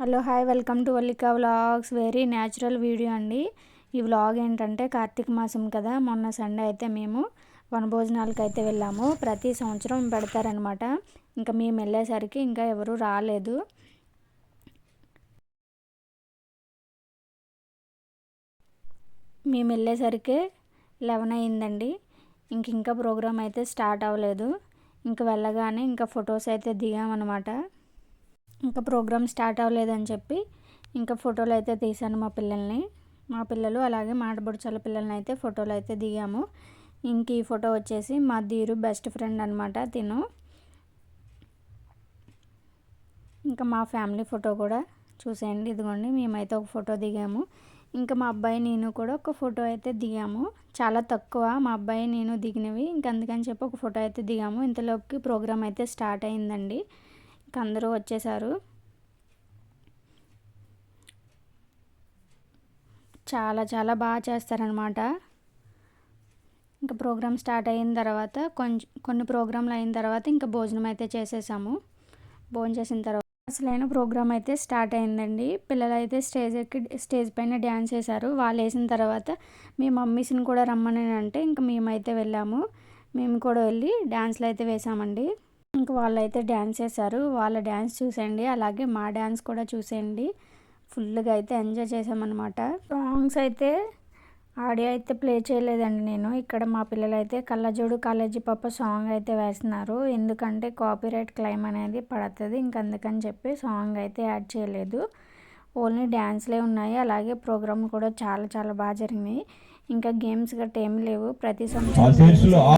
Hello hi. Welcome to Vallika vlogs. Very natural video అండి. ఈ vlog ఏంటంటే కార్తీక మాసం కదా. మొన్న సండే అయితే మేము వనభోజనాలకు అయితే వెళ్ళాము. ప్రతి సంవత్సరం పెడతారనమాట ఇంకా మేము వెళ్ళేసరికి ఇంకా ఎవరూ రాలేదు. మేము వెళ్ళేసరికి లెవెన్ అయిందండి. ఇంక ఇంకా ప్రోగ్రామ్ అయితే స్టార్ట్ అవ్వలేదు. ఇంక వెళ్ళగానే ఇంకా ఫొటోస్ అయితే దిగామన్నమాట. ఇంకా ప్రోగ్రామ్ స్టార్ట్ అవ్వలేదని చెప్పి ఇంకా ఫోటోలు అయితే తీశాను మా పిల్లల్ని. మా పిల్లలు అలాగే మాటబుడుచల పిల్లల్ని అయితే ఫోటోలు అయితే దిగాము. ఇంక ఈ ఫోటో వచ్చేసి మా దీరు బెస్ట్ ఫ్రెండ్ అనమాట తిను. ఇంకా మా ఫ్యామిలీ ఫోటో కూడా చూసేయండి ఇదిగోండి మేమైతే ఒక ఫోటో దిగాము. ఇంకా మా అబ్బాయి నేను కూడా ఒక ఫోటో అయితే దిగాము. చాలా తక్కువ మా అబ్బాయి నేను దిగినవి. ఇంకా అందుకని చెప్పి ఒక ఫోటో అయితే దిగాము. ఇంతలోకి ప్రోగ్రామ్ అయితే స్టార్ట్ అయిందండి. అందరూ వచ్చేసారు. చాలా చాలా బాగా చేస్తారనమాట ఇంకా ప్రోగ్రామ్ స్టార్ట్ అయిన తర్వాత కొంచెం కొన్ని ప్రోగ్రాంలు అయిన తర్వాత ఇంకా భోజనం అయితే చేసేసాము. భోజనం చేసిన తర్వాత అసలైన ప్రోగ్రామ్ అయితే స్టార్ట్ అయిందండి. పిల్లలు అయితే స్టేజ్ ఎక్కి స్టేజ్ పైన డ్యాన్స్ చేశారు వాళ్ళు వేసిన తర్వాత మీ మమ్మీస్ని కూడా రమ్మని అంటే ఇంకా మేమైతే వెళ్ళాము. మేము కూడా వెళ్ళి డ్యాన్స్లు అయితే వేసామండి ఇంక వాళ్ళైతే డ్యాన్స్ చేశారు. వాళ్ళ డ్యాన్స్ చూసేయండి. అలాగే మా డ్యాన్స్ కూడా చూసేయండి. ఫుల్గా అయితే ఎంజాయ్ చేసామన్నమాట సాంగ్స్ అయితే ఆడియో అయితే ప్లే చేయలేదండి నేను. ఇక్కడ మా పిల్లలు అయితే కళ్ళజోడు కాలేజీ పాప సాంగ్ అయితే వేస్తున్నారు. ఎందుకంటే కాపీరైట్ క్లైమ్ అనేది పడుతుంది. ఇంక అందుకని చెప్పి సాంగ్ అయితే యాడ్ చేయలేదు. ఓన్లీ డ్యాన్స్లే ఉన్నాయి. అలాగే ప్రోగ్రామ్ కూడా చాలా చాలా బాగా జరిగినాయి. ఇంకా గేమ్స్ గట్రా ఏమి లేవు. ప్రతి సంవత్సరం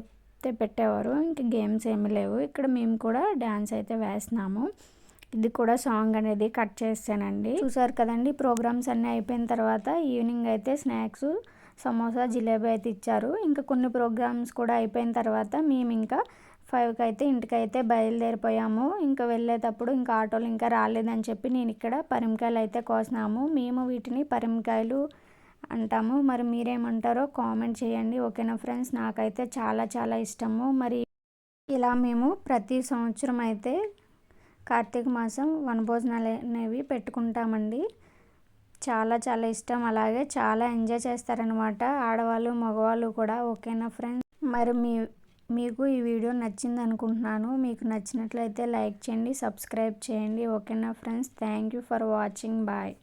పెట్టేవారు. ఇంకా గేమ్స్ ఏమి లేవు. ఇక్కడ మేము కూడా డ్యాన్స్ అయితే వేస్తున్నాము. ఇది కూడా సాంగ్ అనేది కట్ చేస్తానండి. చూసారు కదండి ప్రోగ్రామ్స్ అన్నీ అయిపోయిన తర్వాత ఈవినింగ్ అయితే స్నాక్స్ సమోసా జిలేబీ అయితే ఇచ్చారు. ఇంకా కొన్ని ప్రోగ్రామ్స్ కూడా అయిపోయిన తర్వాత మేము ఇంకా ఫైవ్కి అయితే ఇంటికి అయితే బయలుదేరిపోయాము. ఇంకా వెళ్ళేటప్పుడు ఇంకా ఆటోలు ఇంకా రాలేదని చెప్పి నేను ఇక్కడ పరిమికాయలు అయితే కోసినాము. మేము వీటిని పరిమికాయలు అంటాము. మరి మీరేమంటారో కామెంట్ చేయండి. ఓకేనా ఫ్రెండ్స్? నాకైతే చాలా చాలా ఇష్టము. మరి ఇలా మేము ప్రతి సంవత్సరం అయితే కార్తీక మాసం వనభోజనాలు అనేవి పెట్టుకుంటామండి. చాలా చాలా ఇష్టం. అలాగే చాలా ఎంజాయ్ చేస్తారనమాట ఆడవాళ్ళు మగవాళ్ళు కూడా. ఓకేనా ఫ్రెండ్స్? మరి మీ మీకు ఈ వీడియో నచ్చింది అనుకుంటున్నాను మీకు నచ్చినట్లయితే లైక్ చేయండి సబ్స్క్రైబ్ చేయండి. ఓకేనా friends? Thank you for watching. Bye.